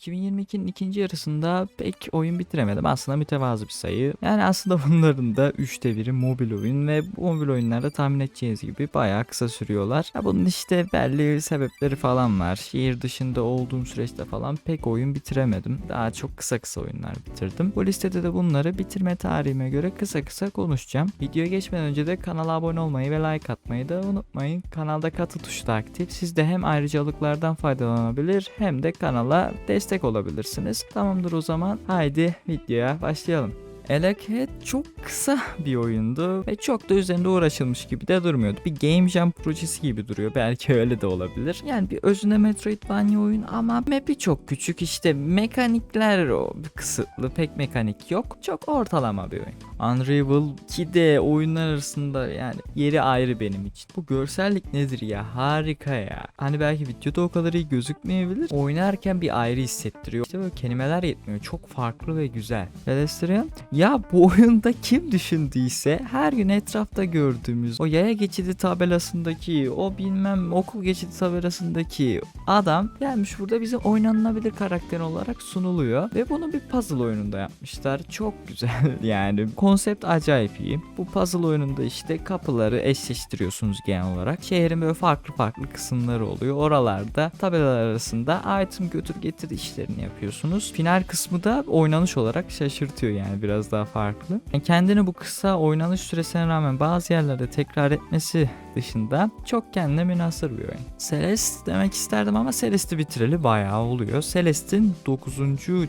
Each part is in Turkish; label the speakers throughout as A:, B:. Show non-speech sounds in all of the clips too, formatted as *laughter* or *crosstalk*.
A: 2022'nin ikinci yarısında pek oyun bitiremedim. Aslında mütevazı bir sayı. Yani aslında *laughs* bunların da üçte biri mobil oyun ve bu mobil oyunlarda tahmin edeceğiniz gibi bayağı kısa sürüyorlar. Ya bunun işte belli sebepleri falan var. Şehir dışında olduğum süreçte falan pek oyun bitiremedim. Daha çok kısa kısa oyunlar bitirdim. Bu listede de bunları bitirme tarihime göre kısa kısa konuşacağım. Videoya geçmeden önce de kanala abone olmayı ve like atmayı da unutmayın. Kanalda katı tuşu da aktif. Siz de hem ayrıcalıklardan faydalanabilir hem de kanala destek olabilirsiniz. Tamamdır o zaman. Haydi videoya başlayalım. Elec çok kısa bir oyundu ve çok da üzerinde uğraşılmış gibi de durmuyordu. Bir Game Jam projesi gibi duruyor. Belki öyle de olabilir. Yani bir özünde Metroidvania oyun ama map'i çok küçük. İşte mekanikler o kısıtlı. Pek mekanik yok. Çok ortalama bir oyun. Unravel 2D oyunlar arasında yani yeri ayrı benim için. Bu görsellik nedir ya? Harika ya. Hani belki videoda o kadar iyi gözükmeyebilir. Oynarken bir ayrı hissettiriyor. İşte böyle kelimeler yetmiyor. Çok farklı ve güzel. Pedestrian ya bu oyunda kim düşündüyse her gün etrafta gördüğümüz o yaya geçidi tabelasındaki o bilmem okul geçidi tabelasındaki adam gelmiş burada bize oynanılabilir karakter olarak sunuluyor ve bunu bir puzzle oyununda yapmışlar. Çok güzel *laughs* yani konsept acayip iyi. Bu puzzle oyununda işte kapıları eşleştiriyorsunuz genel olarak. Şehrin böyle farklı farklı kısımları oluyor. Oralarda tabelalar arasında item götür getir işlerini yapıyorsunuz. Final kısmı da oynanış olarak şaşırtıyor yani biraz daha farklı. Yani kendini bu kısa oynanış süresine rağmen bazı yerlerde tekrar etmesi dışında çok kendine münasır bir oyun. Celeste demek isterdim ama Celeste'i bitireli bayağı oluyor. Celeste'in 9.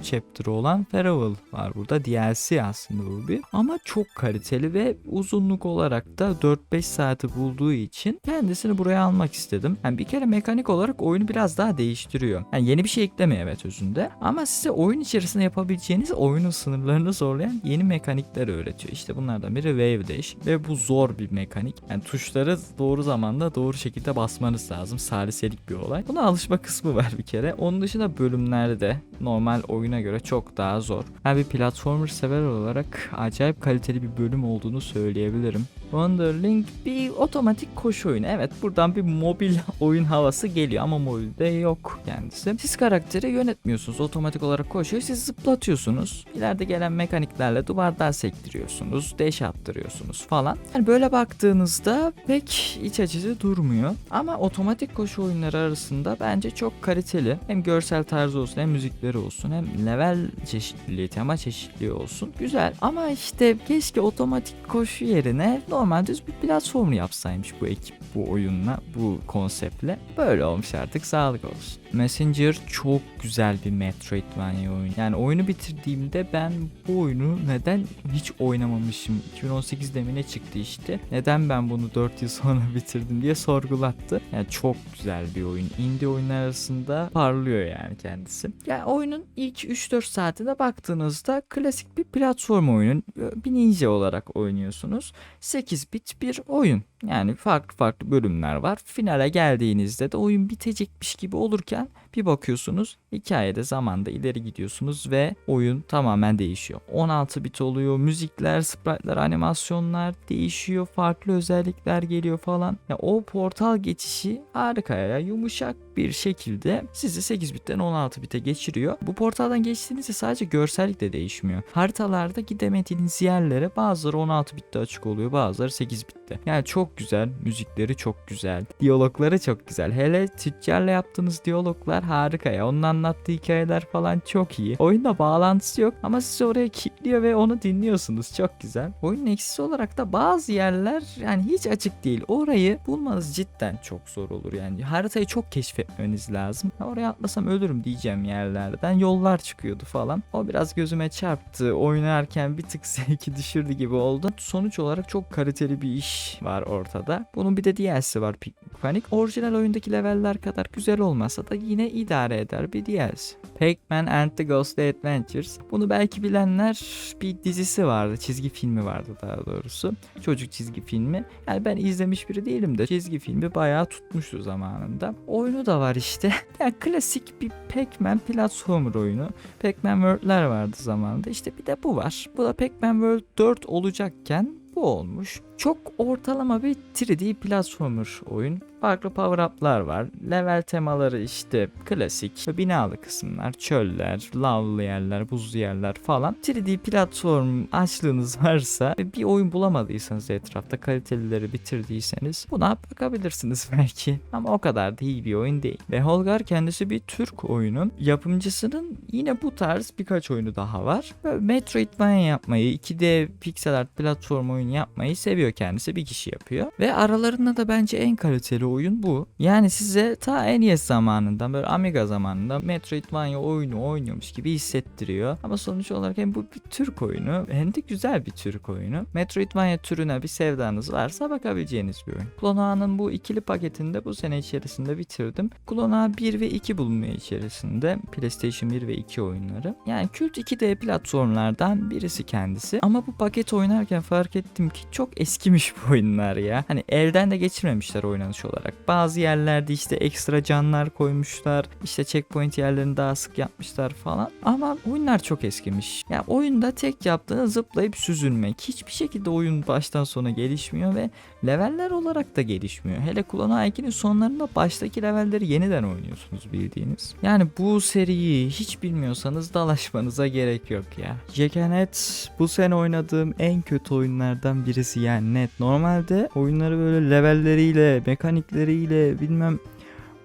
A: chapter'ı olan Farewell var burada. DLC aslında bu bir. Ama çok kaliteli ve uzunluk olarak da 4-5 saati bulduğu için kendisini buraya almak istedim. Yani bir kere mekanik olarak oyunu biraz daha değiştiriyor. Yani yeni bir şey eklemiyor evet özünde. Ama size oyun içerisinde yapabileceğiniz oyunun sınırlarını zorlayan yeni mekanikler öğretiyor. İşte bunlardan biri Wave Dash ve bu zor bir mekanik. Yani tuşları doğru zamanda doğru şekilde basmanız lazım. Saliselik bir olay. Buna alışma kısmı *laughs* var bir kere. Onun dışında bölümlerde normal oyuna göre çok daha zor. Yani bir platformer sever olarak acayip kaliteli bir bölüm olduğunu söyleyebilirim. Wonderlink bir otomatik koşu oyunu. Evet buradan bir mobil *laughs* oyun havası geliyor ama mobilde yok kendisi. Siz karakteri yönetmiyorsunuz. Otomatik olarak koşuyor. Siz zıplatıyorsunuz. İleride gelen mekaniklerle duvardan sektiriyorsunuz. Deş attırıyorsunuz falan. Yani böyle baktığınızda pek iç açıcı durmuyor. Ama otomatik koşu oyunları arasında bence çok kaliteli. Hem görsel tarzı olsun hem müzikleri olsun hem level çeşitliliği, tema çeşitliliği olsun. Güzel ama işte keşke otomatik koşu yerine normal düz bir platform yapsaymış bu ekip bu oyunla, bu konseptle. Böyle olmuş artık sağlık olsun. Messenger çok güzel bir Metroidvania oyun. Yani oyunu bitirdiğimde ben bu oyunu neden hiç oynamamışım? 2018'de mi ne çıktı işte. Neden ben bunu 4 yıl sonra *laughs* bitirdim diye sorgulattı. Yani çok güzel bir oyun. Indie oyunlar arasında parlıyor yani kendisi. Yani oyunun ilk 3-4 saatine baktığınızda klasik bir platform oyunun bir ninja olarak oynuyorsunuz. 8 bit bir oyun. Yani farklı farklı bölümler var. Finale geldiğinizde de oyun bitecekmiş gibi olurken bir bakıyorsunuz hikayede zamanda ileri gidiyorsunuz ve oyun tamamen değişiyor. 16 bit oluyor. Müzikler, sprite'ler, animasyonlar değişiyor. Farklı özellikler geliyor falan. Ya o portal geçişi harika ya. Yumuşak bir şekilde sizi 8 bitten 16 bite geçiriyor. Bu portaldan geçtiğinizde sadece görsellik de değişmiyor. Haritalarda gidemediğiniz yerlere bazıları 16 bitte açık oluyor, bazıları 8 bitte. Yani çok güzel, müzikleri çok güzel, diyalogları çok güzel. Hele tüccarla yaptığınız diyaloglar harika ya. Onun anlattığı hikayeler falan çok iyi. Oyunda bağlantısı yok ama sizi oraya kilitliyor ve onu dinliyorsunuz. Çok güzel. Oyunun eksisi olarak da bazı yerler yani hiç açık değil. Orayı bulmanız cidden çok zor olur. Yani haritayı çok keşfetmeniz lazım. Ya Oraya atlasam ölürüm diyeceğim yerlerden. Yollar çıkıyordu falan. O biraz gözüme çarptı. Oynarken bir tık *laughs* zevki düşürdü gibi oldu. Sonuç olarak çok kaliteli bir iş var ortada. Bunun bir de DLC'si var Panic. Orijinal oyundaki leveller kadar güzel olmasa da yine idare eder bir DLC. Pac-Man and the Ghostly Adventures. Bunu belki bilenler bir dizisi vardı. Çizgi filmi vardı daha doğrusu. Çocuk çizgi filmi. Yani ben izlemiş biri değilim de çizgi filmi bayağı tutmuştu zamanında. Oyunu da var işte. *laughs* yani klasik bir Pac-Man platformer oyunu. Pac-Man World'ler vardı zamanında. İşte bir de bu var. Bu da Pac-Man World 4 olacakken bu olmuş. Çok ortalama bir 3D platformer oyun. Farklı power up'lar var. Level temaları işte klasik. Binalı kısımlar, çöller, lavlı yerler, buzlu yerler falan. 3D platform açlığınız varsa ve bir oyun bulamadıysanız etrafta kalitelileri bitirdiyseniz buna bakabilirsiniz *laughs* belki. Ama o kadar da iyi bir oyun değil. Ve Holgar kendisi bir Türk oyunun yapımcısının yine bu tarz birkaç oyunu daha var. Böyle Metroidvania yapmayı, 2D pixel art platform oyunu yapmayı seviyor kendisi. Bir kişi yapıyor. Ve aralarında da bence en kaliteli oyun bu. Yani size ta NES zamanından böyle Amiga zamanında Metroidvania oyunu oynuyormuş gibi hissettiriyor. Ama sonuç olarak hem bu bir Türk oyunu hem de güzel bir Türk oyunu. Metroidvania türüne bir sevdanız varsa bakabileceğiniz bir oyun. Clonoa'nın bu ikili paketinde bu sene içerisinde bitirdim. Clonoa 1 ve 2 bulunmuyor içerisinde. PlayStation 1 ve 2 oyunları. Yani kült 2D platformlardan birisi kendisi. Ama bu paket oynarken fark ettim ki çok eskimiş bu oyunlar ya. Hani elden de geçirmemişler oynanış olarak. Bazı yerlerde işte ekstra canlar koymuşlar. İşte checkpoint yerlerini daha sık yapmışlar falan. Ama oyunlar çok eskimiş. Ya oyunda tek yaptığı zıplayıp süzülmek. Hiçbir şekilde oyun baştan sona gelişmiyor ve leveller olarak da gelişmiyor. Hele Clone 2'nin sonlarında baştaki levelleri yeniden oynuyorsunuz bildiğiniz. Yani bu seriyi hiç bilmiyorsanız dalaşmanıza gerek yok ya. Jackanet bu sene oynadığım en kötü oyunlardan birisi yani net. Normalde oyunları böyle levelleriyle, mekanikleriyle bilmem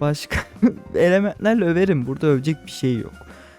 A: başka *laughs* elementlerle överim. Burada övecek bir şey yok.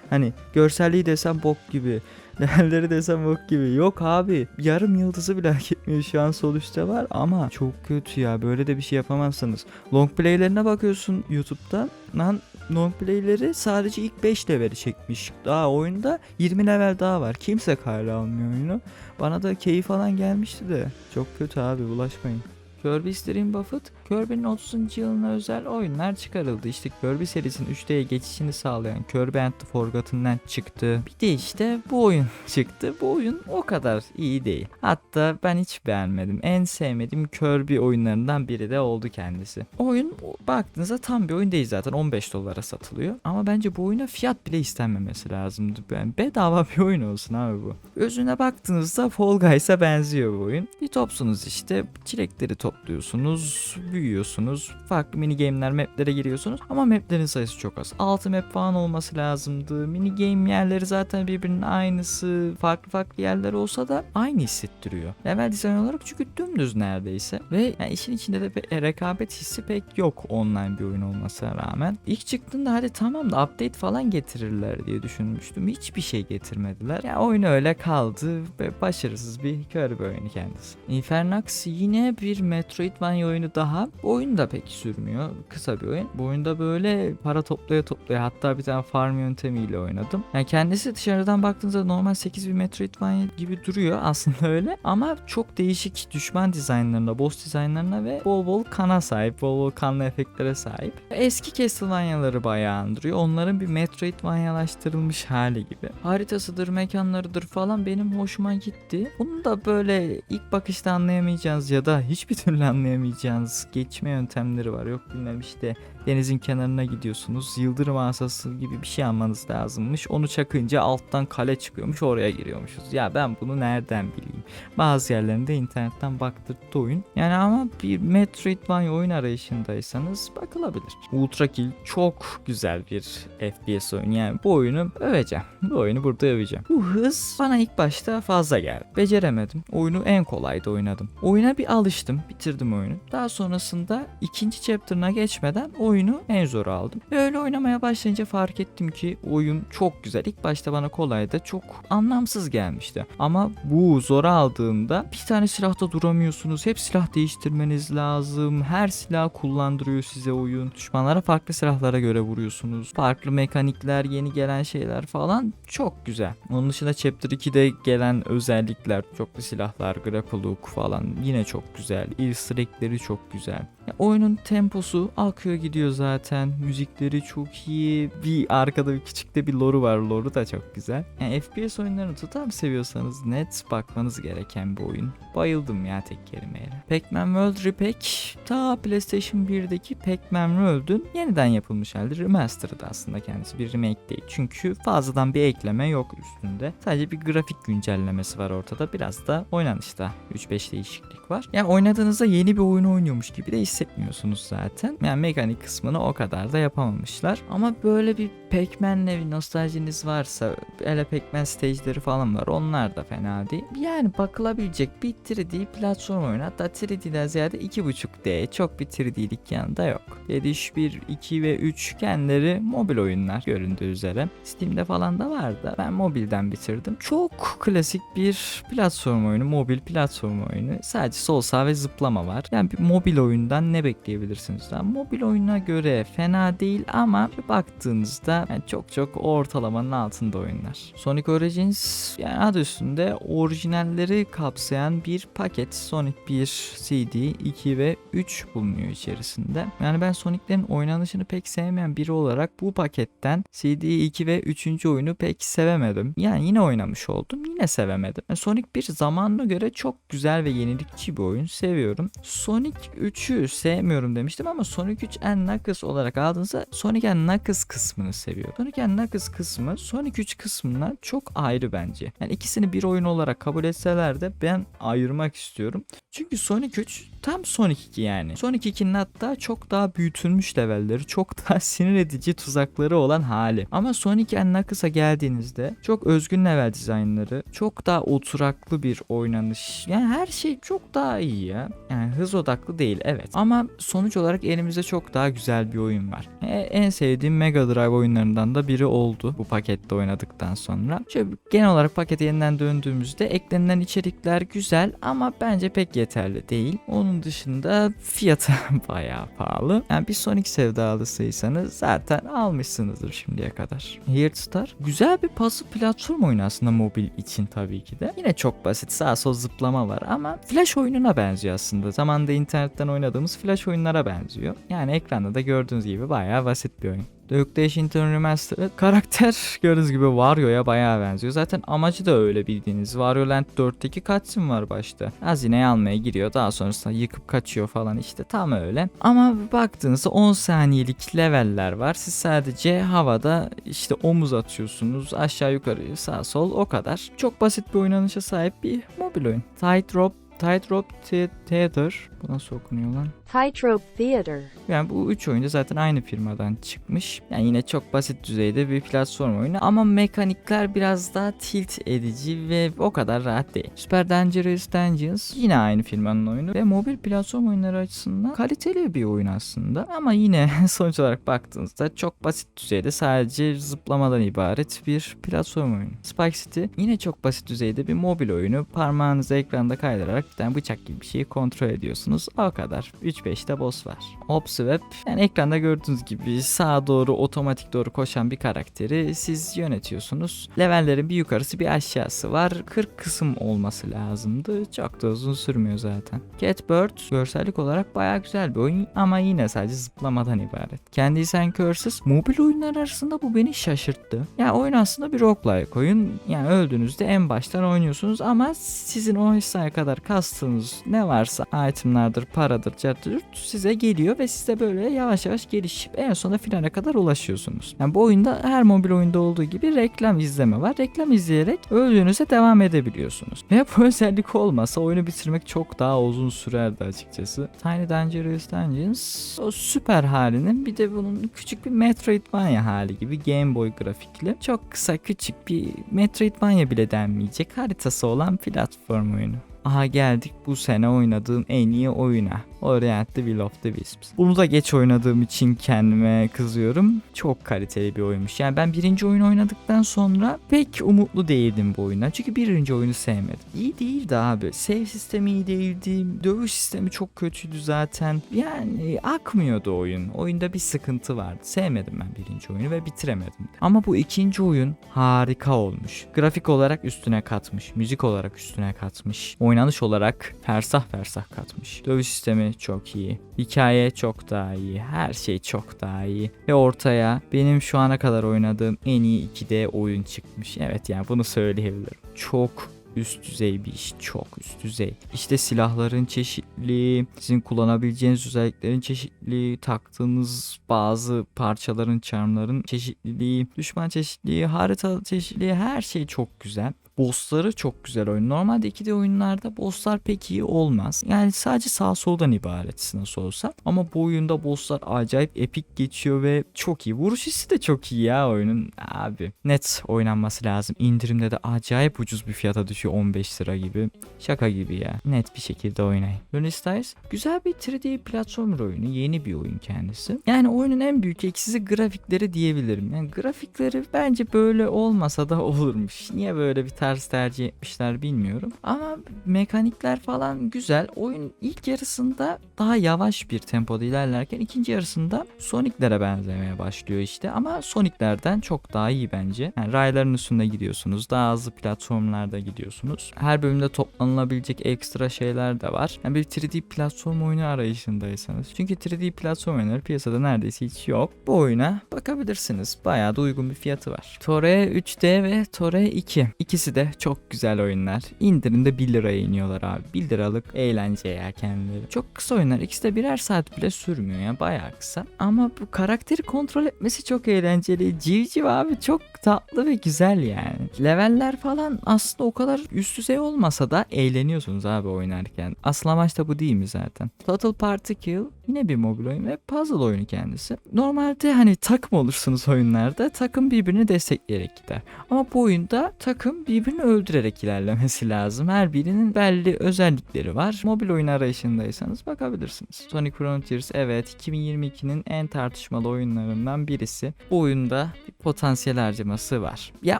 A: Hani görselliği desem bok gibi. *laughs* Levelleri desem bok gibi. Yok abi. Yarım yıldızı bile hak etmiyor şu an sol üstte var ama çok kötü ya. Böyle de bir şey yapamazsınız. Long playlerine bakıyorsun YouTube'da. Lan long playleri sadece ilk 5 leveli çekmiş. Daha oyunda 20 level daha var. Kimse kale almıyor oyunu. Bana da keyif falan gelmişti de. Çok kötü abi bulaşmayın. Kirby Dream Buffet, Kirby'nin 30. yılına özel oyunlar çıkarıldı. İşte Kirby serisinin 3D'ye geçişini sağlayan Kirby and the Forgotten Land çıktı. Bir de işte bu oyun *laughs* çıktı. Bu oyun o kadar iyi değil. Hatta ben hiç beğenmedim. En sevmediğim Kirby oyunlarından biri de oldu kendisi. Oyun baktığınızda tam bir oyun değil zaten 15 dolara satılıyor. Ama bence bu oyuna fiyat bile istenmemesi lazımdı. Ben bedava bir oyun olsun abi bu. Özüne baktığınızda Fall Guys'a benziyor bu oyun. Bir topsunuz işte çilekleri topluyorsunuz, büyüyorsunuz. Farklı mini game'ler, maplere giriyorsunuz ama maplerin sayısı çok az. 6 map falan olması lazımdı. Mini game yerleri zaten birbirinin aynısı. Farklı farklı yerler olsa da aynı hissettiriyor. Level dizayn olarak çünkü dümdüz neredeyse. Ve yani işin içinde de bir rekabet hissi pek yok online bir oyun olmasına rağmen. İlk çıktığında hadi tamam da update falan getirirler diye düşünmüştüm. Hiçbir şey getirmediler. Yani oyun öyle kaldı ve başarısız bir Kirby oyunu kendisi. Infernax yine bir Metroidvania oyunu daha. Bu oyun da pek sürmüyor. Kısa bir oyun. Bu oyunda böyle para toplaya toplaya hatta bir tane farm yöntemiyle oynadım. Yani kendisi dışarıdan baktığınızda normal 8 bir Metroidvania gibi duruyor *laughs* aslında öyle. Ama çok değişik düşman dizaynlarına, boss dizaynlarına ve bol bol kana sahip, bol bol kanlı efektlere sahip. Eski Castlevania'ları bayağı andırıyor. Onların bir Metroidvania'laştırılmış hali gibi. Haritasıdır, mekanlarıdır falan benim hoşuma gitti. Bunu da böyle ilk bakışta anlayamayacağınız ya da hiçbir türlü anlayamayacağınız geçme yöntemleri var. Yok bilmem işte denizin kenarına gidiyorsunuz. Yıldırım asası gibi bir şey almanız lazımmış. Onu çakınca alttan kale çıkıyormuş oraya giriyormuşuz. Ya ben bunu nereden bileyim? Bazı yerlerinde internetten baktırdı oyun. Yani ama bir Metroidvania oyun arayışındaysanız bakılabilir. Ultra Kill çok güzel bir FPS oyunu. Yani bu oyunu öveceğim. Bu oyunu burada öveceğim. Bu hız bana ilk başta fazla geldi. Beceremedim. Oyunu en kolayda oynadım. Oyuna bir alıştım. Bitirdim oyunu. Daha sonrasında ikinci chapter'ına geçmeden oyunu en zor aldım. Ve öyle oynamaya başlayınca fark ettim ki oyun çok güzel. İlk başta bana kolaydı. Çok anlamsız gelmişti. Ama bu zora aldığımda bir tane silahta duramıyorsunuz. Hep silah değiştirmeniz lazım. Her silah kullandırıyor size oyun. Düşmanlara farklı silahlara göre vuruyorsunuz. Farklı mekanikler, yeni gelen şeyler falan çok güzel. Onun dışında Chapter 2'de gelen özellikler, çoklu silahlar, grapple hook falan yine çok güzel. Easter egg'leri çok güzel. Oyunun temposu akıyor gidiyor zaten. Müzikleri çok iyi. Bir arkada bir küçük de bir lore'u var. Lore'u da çok güzel. Yani FPS oyunlarını tutar seviyorsanız net bakmanız gereken bir oyun. Bayıldım ya tek kelimeyle. Pac-Man World Repack ta PlayStation 1'deki Pac-Man World'ün yeniden yapılmış hali remastered aslında kendisi bir remake değil. Çünkü fazladan bir ekleme yok üstünde. Sadece bir grafik güncellemesi var ortada. Biraz da oynanışta 3-5 değişiklik var. Yani oynadığınızda yeni bir oyun oynuyormuş gibi de hissetmiyorsunuz zaten. Yani mekanik kısmını o kadar da yapamamışlar. Ama böyle bir Pac-Man'le bir nostaljiniz varsa hele Pac-Man stage'leri falan var. Onlar da fena değil. Yani bakılabilecek bir 3D platform oyunu. Hatta 3D'den ziyade 2.5D. Çok bir 3D'lik yanında yok. 7.1, 2 ve 3 kendileri mobil oyunlar göründüğü üzere. Steam'de falan da vardı. Ben mobilden bitirdim. Çok klasik bir platform oyunu. Mobil platform oyunu. Sadece sol sağ ve zıplama var. Yani bir mobil oyundan ne bekleyebilirsiniz? daha? mobil oyuna göre fena değil ama bir baktığınızda yani çok çok ortalamanın altında oyunlar. Sonic Origins yani adı üstünde orijinalleri kapsayan bir paket. Sonic 1, CD, 2 ve 3 bulunuyor içerisinde. Yani ben Sonic'lerin oynanışını pek sevmeyen biri olarak bu paketten CD 2 ve 3. oyunu pek sevemedim. Yani yine oynamış oldum. Yine sevemedim. Yani Sonic 1 zamanına göre çok güzel ve yenilikçi bir oyun. Seviyorum. Sonic 3'ü sevmiyorum demiştim ama Sonic 3 and Knuckles olarak aldığınızda Sonic and Knuckles kısmını seviyorum. Sonic and Knuckles kısmı Sonic 3 kısmından çok ayrı bence. Yani ikisini bir oyun olarak kabul etseler de ben ayırmak istiyorum. Çünkü Sonic 3 tam Sonic 2 yani. Sonic 2'nin hatta çok daha büyütülmüş levelleri, çok *laughs* daha sinir edici tuzakları olan hali. Ama Sonic and Knuckles'a geldiğinizde çok özgün level dizaynları, çok daha oturaklı bir oynanış. Yani her şey çok daha iyi ya. Yani hız odaklı değil evet. Ama sonuç olarak elimizde çok daha güzel bir oyun var. E, en sevdiğim Mega Drive oyunlarından da biri oldu bu pakette oynadıktan sonra. Şöyle genel olarak pakete yeniden döndüğümüzde eklenilen içerikler güzel ama bence pek yeterli değil. Onun dışında fiyatı *laughs* bayağı pahalı. Yani bir Sonic sevdalısıysanız zaten almışsınızdır şimdiye kadar. Here to Star güzel bir puzzle platform oyunu aslında mobil için tabii ki de. Yine çok basit sağ sol zıplama var ama flash oyununa benziyor aslında. Zamanında internetten oynadığımız flash oyunlara benziyor. Yani ekranda da gördüğünüz gibi bayağı basit bir oyun. The Washington Remastered *laughs* karakter gördüğünüz gibi Wario'ya bayağı benziyor. Zaten amacı da öyle bildiğiniz. Wario Land 4'teki cutscene var başta. Hazineyi almaya giriyor daha sonrasında yıkıp kaçıyor falan işte tam öyle. Ama baktığınızda 10 saniyelik leveller var. Siz sadece havada işte omuz atıyorsunuz aşağı yukarı sağ sol o kadar. Çok basit bir oynanışa sahip bir mobil oyun. Tightrope Tightrope The- Theater. Bu nasıl okunuyor lan?
B: Tightrope Theater.
A: Yani bu üç oyunda zaten aynı firmadan çıkmış. Yani yine çok basit düzeyde bir platform oyunu ama mekanikler biraz daha tilt edici ve o kadar rahat değil. Super Dangerous Dungeons yine aynı firmanın oyunu ve mobil platform oyunları açısından kaliteli bir oyun aslında. Ama yine *laughs* sonuç olarak baktığınızda çok basit düzeyde sadece zıplamadan ibaret bir platform oyunu. Spike City yine çok basit düzeyde bir mobil oyunu. Parmağınızı ekranda kaydırarak tane bıçak gibi bir şeyi kontrol ediyorsunuz. O kadar. 3-5'te boss var. Opswap yani ekranda gördüğünüz gibi sağa doğru otomatik doğru koşan bir karakteri siz yönetiyorsunuz. Levellerin bir yukarısı bir aşağısı var. 40 kısım olması lazımdı. Çok da uzun sürmüyor zaten. Catbird görsellik olarak baya güzel bir oyun ama yine sadece zıplamadan ibaret. Candies and Curses mobil oyunlar arasında bu beni şaşırttı. Ya oyun aslında bir roguelike oyun. Yani öldüğünüzde en baştan oynuyorsunuz ama sizin o hissaya kadar kastığınız ne varsa itemlardır, paradır, carttır size geliyor ve size böyle yavaş yavaş gelişip en sonunda finale kadar ulaşıyorsunuz. Yani bu oyunda her mobil oyunda olduğu gibi reklam izleme var. Reklam izleyerek öldüğünüzde devam edebiliyorsunuz. Ve bu *laughs* özellik olmasa oyunu bitirmek çok daha uzun sürerdi açıkçası. Tiny Dangerous Dungeons o süper halinin bir de bunun küçük bir Metroidvania hali gibi Game Boy grafikli. Çok kısa küçük bir Metroidvania bile denmeyecek haritası olan platform oyunu. Aha geldik bu sene oynadığım en iyi oyuna. Orient the Will of the Wisps. Bunu da geç oynadığım için kendime kızıyorum. Çok kaliteli bir oyunmuş. Yani ben birinci oyunu oynadıktan sonra pek umutlu değildim bu oyundan. Çünkü birinci oyunu sevmedim. İyi değildi abi. Save sistemi iyi değildi. Dövüş sistemi çok kötüydü zaten. Yani akmıyordu oyun. Oyunda bir sıkıntı vardı. Sevmedim ben birinci oyunu ve bitiremedim de. Ama bu ikinci oyun harika olmuş. Grafik olarak üstüne katmış. Müzik olarak üstüne katmış. Oynanış olarak fersah fersah katmış. Dövüş sistemi çok iyi. Hikaye çok daha iyi. Her şey çok daha iyi. Ve ortaya benim şu ana kadar oynadığım en iyi 2D oyun çıkmış. Evet yani bunu söyleyebilirim. Çok üst düzey bir iş. Çok üst düzey. İşte silahların çeşitliliği, sizin kullanabileceğiniz özelliklerin çeşitliliği, taktığınız bazı parçaların, charmların çeşitliliği, düşman çeşitliliği, harita çeşitliliği her şey çok güzel. Bossları çok güzel oyun. Normalde 2D oyunlarda bosslar pek iyi olmaz. Yani sadece sağ soldan ibaret nasıl olsa. Ama bu oyunda bosslar acayip epik geçiyor ve çok iyi. Vuruş hissi de çok iyi ya oyunun. Abi net oynanması lazım. İndirimde de acayip ucuz bir fiyata düşüyor 15 lira gibi. Şaka gibi ya. Net bir şekilde oynayın. Stars güzel bir 3D platformer oyunu. Yeni bir oyun kendisi. Yani oyunun en büyük eksisi grafikleri diyebilirim. Yani grafikleri bence böyle olmasa da *laughs* olurmuş. Niye böyle bir tarz tercih etmişler bilmiyorum. Ama mekanikler falan güzel. Oyun ilk yarısında daha yavaş bir tempoda ilerlerken ikinci yarısında Sonic'lere benzemeye başlıyor işte. Ama Sonic'lerden çok daha iyi bence. Yani rayların üstünde gidiyorsunuz. Daha hızlı platformlarda gidiyorsunuz. Her bölümde toplanılabilecek ekstra şeyler de var. Yani bir 3D platform oyunu arayışındaysanız. Çünkü 3D platform oyunları piyasada neredeyse hiç yok. Bu oyuna bakabilirsiniz. Bayağı da uygun bir fiyatı var. Tore 3D ve Tore 2. İkisi de çok güzel oyunlar. İndirimde 1 liraya iniyorlar abi. 1 liralık eğlence ya kendileri. Çok kısa oyunlar. İkisi de birer saat bile sürmüyor ya. Bayağı kısa. Ama bu karakteri kontrol etmesi çok eğlenceli. Civciv abi çok tatlı ve güzel yani. Leveller falan aslında o kadar üst düzey olmasa da eğleniyorsunuz abi oynarken. Asıl amaç da bu değil mi zaten? Total Party Kill yine bir mobil oyun ve puzzle oyunu kendisi. Normalde hani takım olursunuz oyunlarda takım birbirini destekleyerek gider. Ama bu oyunda takım birbirini öldürerek ilerlemesi lazım. Her birinin belli özellikleri var. Mobil oyun arayışındaysanız bakabilirsiniz. Sonic Frontiers evet 2022'nin en tartışmalı oyunlarından birisi. Bu oyunda bir potansiyel harcaması var. Ya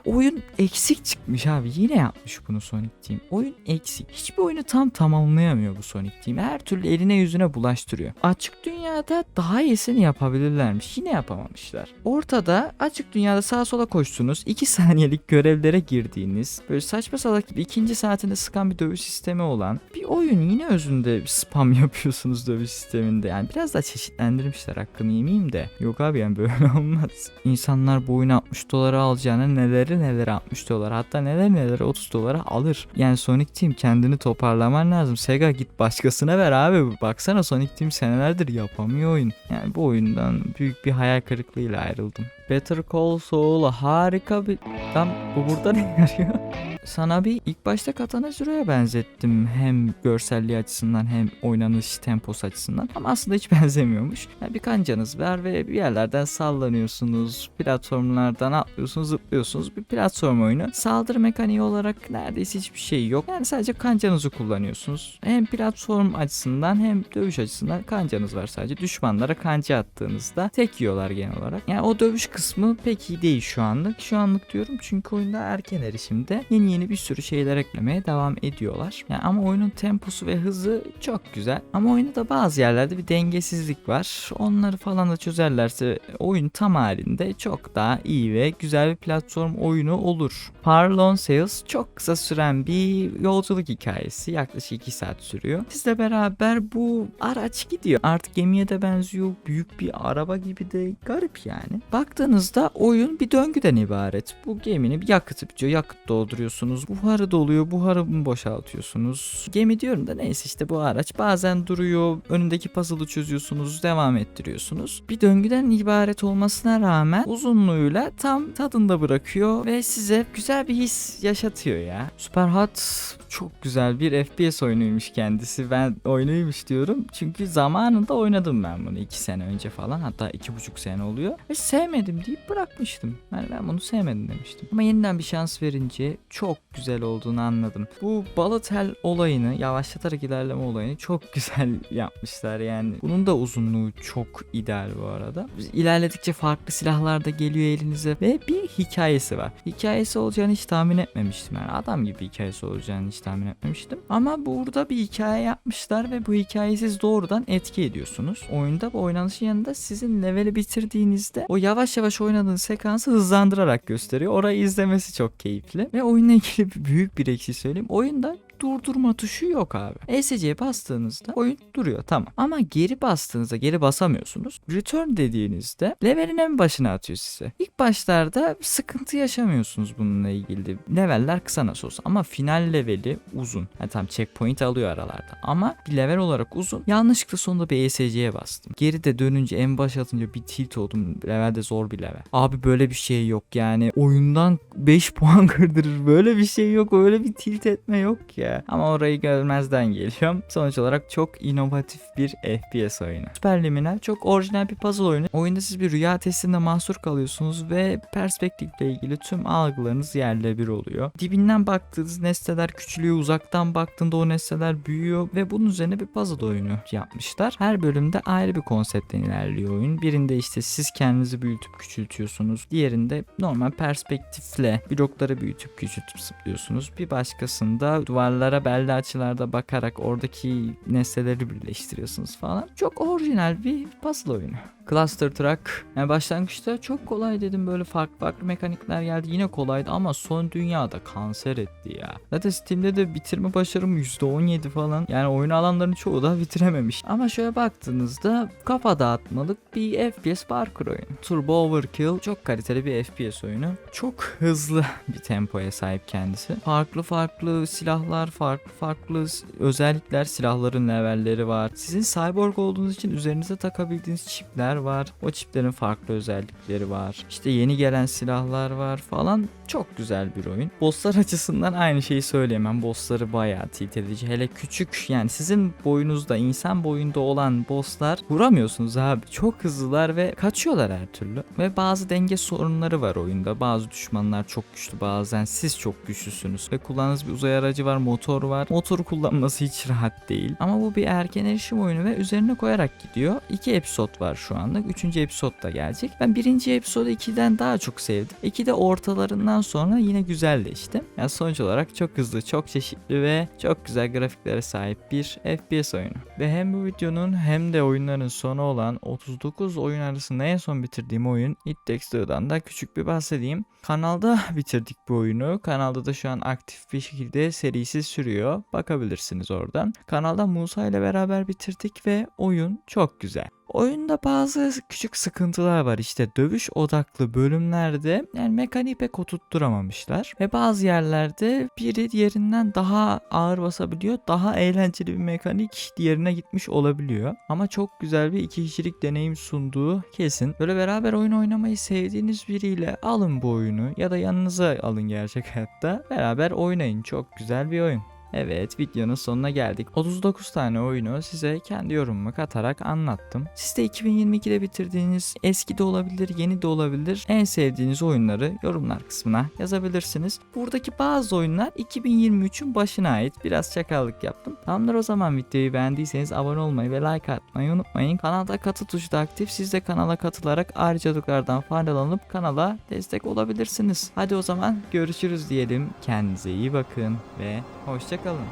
A: oyun eksik çıkmış abi. Yine yapmış bunu Sonic Team. Oyun eksik. Hiçbir oyunu tam tamamlayamıyor bu Sonic Team. Her türlü eline yüzüne bulaştırıyor. Açık dünyada daha iyisini yapabilirlermiş. Yine yapamamışlar. Ortada açık dünyada sağa sola koştunuz. 2 *laughs* saniyelik görevlere girdiğiniz böyle saçma salak gibi ikinci saatinde sıkan bir dövüş sistemi olan bir oyun yine özünde spam *laughs* yapıyorsunuz dövüş sisteminde. Yani biraz daha çeşitlendirmişler hakkını yemeyeyim de. Yok abi yani böyle *laughs* olmaz. İnsanlar bu oyunu 60 dolara alacağına neleri neleri 60 dolara hatta neler neleri 30 dolara alır. Yani Sonic Team kendini toparlaman lazım. Sega git başkasına ver abi. Baksana Sonic Team senelerdir yapamıyor oyun. Yani bu oyundan büyük bir hayal kırıklığıyla ayrıldım. Better Call Saul harika bir... Tam bu burada ne yarıyor? *laughs* Sana bir ilk başta Katana Zero'ya benzettim. Hem görselliği açısından hem oynanış temposu açısından. Ama aslında hiç *laughs* benzemiyormuş. Yani bir kancanız var ve bir yerlerden sallanıyorsunuz. Platformlardan atlıyorsunuz, zıplıyorsunuz. Bir platform oyunu. Saldırı mekaniği olarak neredeyse hiçbir şey yok. Yani sadece kancanızı kullanıyorsunuz. Hem platform açısından hem dövüş açısından kancanız var sadece. Düşmanlara kanca attığınızda tek yiyorlar genel olarak. Yani o dövüş kısmı pek iyi değil şu anlık. Şu anlık diyorum çünkü oyunda erken erişimde yeni yeni bir sürü şeyler eklemeye devam ediyorlar. Yani ama oyunun temposu ve hızı çok güzel. Ama oyunda da bazı yerlerde bir dengesizlik var. Onları falan da çözerlerse oyun tam halinde çok daha iyi ve güzel bir platform oyunu olur. Parlon Sales çok kısa süren bir yolculuk hikayesi. Yaklaşık 2 saat sürüyor. Sizle beraber bu araç gidiyor. Artık gemiye de benziyor. Büyük bir araba gibi de garip yani. Baktığınızda oyun bir döngüden ibaret. Bu geminin bir yakıtı bitiyor. Yakıt dolduruyorsunuz. Buharı doluyor. Buharı boşaltıyorsunuz. Gemi diyorum da neyse işte bu araç bazen duruyor. Önündeki puzzle'ı çözüyorsunuz. Devam ettiriyorsunuz. Bir döngüden ibaret olmasına rağmen uzunluğuyla tam tadında bırakıyor ve size güzel bir his yaşatıyor ya. Super Hot çok güzel bir FPS oyunuymuş kendisi. Ben oyunuymuş diyorum. Çünkü zamanında oynadım ben bunu 2 sene önce falan. Hatta 2,5 sene oluyor. Ve sevmedim deyip bırakmıştım. Yani ben bunu sevmedim demiştim. Ama yeniden bir şans verince çok güzel olduğunu anladım. Bu Balatel olayını, yavaşlatarak ilerleme olayını çok *laughs* güzel yapmışlar yani. Bunun da uzunluğu çok ideal bu arada. İlerledikçe farklı silahlar da geliyor elinize ve bir hikayesi var. Hikayesi olacağını hiç tahmin etmemiştim. Yani adam gibi hikayesi olacağını hiç tahmin etmemiştim. Ama burada bir hikaye yapmışlar ve bu hikayeyi siz doğrudan etki ediyorsunuz. Oyunda bu oynanışın yanında sizin leveli bitirdiğinizde o yavaş yavaş oynadığınız sekansı hızlandırarak gösteriyor. Orayı izlemesi çok keyifli. Ve oyunla ilgili büyük bir eksi söyleyeyim. Oyunda durdurma tuşu yok abi. ESC'ye bastığınızda oyun duruyor tamam. Ama geri bastığınızda geri basamıyorsunuz. Return dediğinizde levelin en başına atıyor size. İlk başlarda sıkıntı yaşamıyorsunuz bununla ilgili. Leveller kısa nasıl olsa ama final leveli uzun. Yani tam checkpoint alıyor aralarda. Ama bir level olarak uzun. Yanlışlıkla sonunda bir ESC'ye bastım. Geri de dönünce en baş atınca bir tilt oldum. Levelde zor bir level. Abi böyle bir şey yok yani. Oyundan 5 *laughs* puan kırdırır. Böyle bir şey yok. Öyle bir tilt etme yok ya. Ama orayı görmezden geliyorum. Sonuç olarak çok inovatif bir FPS oyunu. Superliminal çok orijinal bir puzzle oyunu. Oyunda siz bir rüya testinde mahsur kalıyorsunuz ve perspektifle ilgili tüm algılarınız yerle bir oluyor. Dibinden baktığınız nesneler küçülüyor. Uzaktan baktığında o nesneler büyüyor ve bunun üzerine bir puzzle oyunu yapmışlar. Her bölümde ayrı bir konseptten ilerliyor oyun. Birinde işte siz kendinizi büyütüp küçültüyorsunuz. Diğerinde normal perspektifle blokları büyütüp küçültüp zıplıyorsunuz. Bir başkasında duvarlara belli açılarda bakarak oradaki nesneleri birleştiriyorsunuz falan. Çok orijinal bir puzzle oyunu. Cluster Truck. Yani başlangıçta çok kolay dedim böyle farklı farklı mekanikler geldi yine kolaydı ama son dünyada kanser etti ya. Zaten Steam'de de bitirme başarım %17 falan. Yani oyun alanlarının çoğu da bitirememiş. Ama şöyle baktığınızda kafa dağıtmalık bir FPS parkur oyunu. Turbo Overkill çok kaliteli bir FPS oyunu. Çok hızlı *laughs* bir tempoya sahip kendisi. Farklı farklı silahlar, farklı farklı özellikler, silahların levelleri var. Sizin cyborg olduğunuz için üzerinize takabildiğiniz çipler var. O çiplerin farklı özellikleri var. İşte yeni gelen silahlar var falan. Çok güzel bir oyun. Bosslar açısından aynı şeyi söyleyemem. Bossları bayağı tilt edici. Hele küçük yani sizin boyunuzda insan boyunda olan bosslar vuramıyorsunuz abi. Çok hızlılar ve kaçıyorlar her türlü. Ve bazı denge sorunları var oyunda. Bazı düşmanlar çok güçlü bazen siz çok güçlüsünüz. Ve kullandığınız bir uzay aracı var motor var. Motoru kullanması hiç rahat değil. Ama bu bir erken erişim oyunu ve üzerine koyarak gidiyor. İki episod var şu anlık. Üçüncü episod da gelecek. Ben birinci episodu 2'den daha çok sevdim. 2 de ortalarından sonra yine güzelleşti. Yani sonuç olarak çok hızlı, çok çeşitli ve çok güzel grafiklere sahip bir FPS oyunu. Ve hem bu videonun hem de oyunların sonu olan 39 oyun arasında en son bitirdiğim oyun It Takes Two'dan da küçük bir bahsedeyim. Kanalda *laughs* bitirdik bu oyunu. Kanalda da şu an aktif bir şekilde serisi sürüyor. Bakabilirsiniz oradan. Kanalda Musa ile beraber bitirdik ve oyun çok güzel. Oyunda bazı küçük sıkıntılar var. İşte dövüş odaklı bölümlerde yani mekaniği pek oturtturamamışlar. Ve bazı yerlerde biri diğerinden daha ağır basabiliyor daha eğlenceli bir mekanik diğerine gitmiş olabiliyor. Ama çok güzel bir iki kişilik deneyim sunduğu kesin. Böyle beraber oyun oynamayı sevdiğiniz biriyle alın bu oyunu ya da yanınıza alın gerçek hayatta. Beraber oynayın. Çok güzel bir oyun. Evet videonun sonuna geldik. 39 tane oyunu size kendi yorumumu katarak anlattım. Siz de 2022'de bitirdiğiniz eski de olabilir, yeni de olabilir. En sevdiğiniz oyunları yorumlar kısmına yazabilirsiniz. Buradaki bazı oyunlar 2023'ün başına ait. Biraz çakallık yaptım. Tamamdır o zaman videoyu beğendiyseniz abone olmayı ve like atmayı unutmayın. Kanalda katıl tuşu da aktif. Siz de kanala katılarak ayrıcalıklardan faydalanıp kanala destek olabilirsiniz. Hadi o zaman görüşürüz diyelim. Kendinize iyi bakın ve Hoşçakalın.